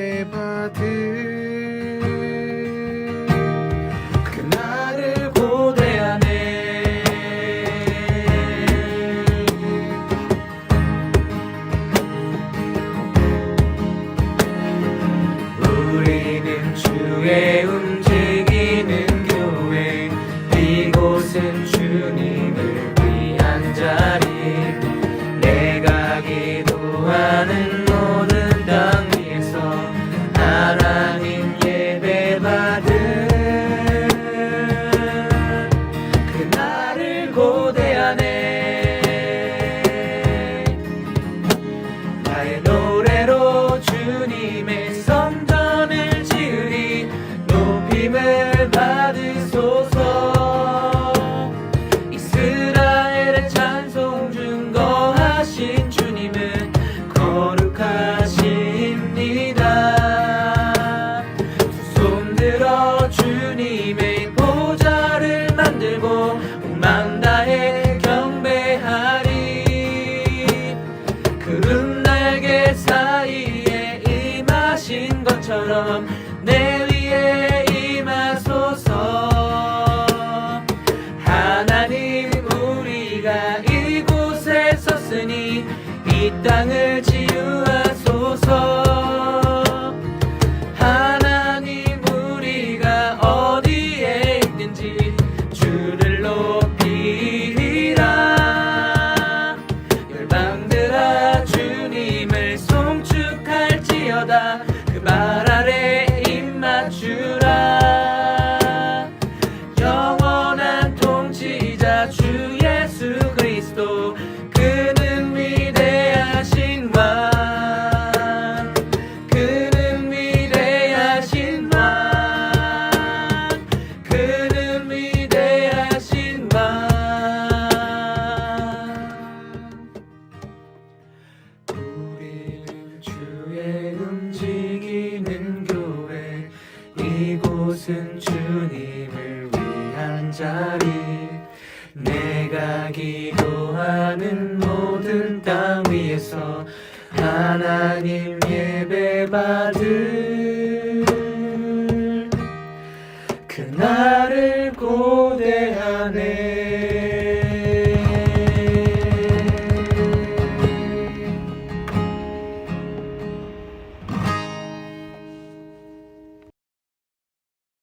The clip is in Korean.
paper too. 고대하네 나의 노래로 주님의 성전을 지으리 높임을 받으소서. 이스라엘의 찬송 증거하신 주님은 거룩하십니다. 두 손 들어 주님의 구름처럼 내 위에 임하소서. 하나님 우리가 이곳에 섰으니 이 땅을 그리스도 그는 위대하신 왕 그는 위대하신 왕 그는 위대하신 왕 우리는 주의 움직이는 교회 이곳은 주님을 위한 자리 내가 기도하는 모든 땅 위에서 하나님 예배 받을 그날을 고대하네.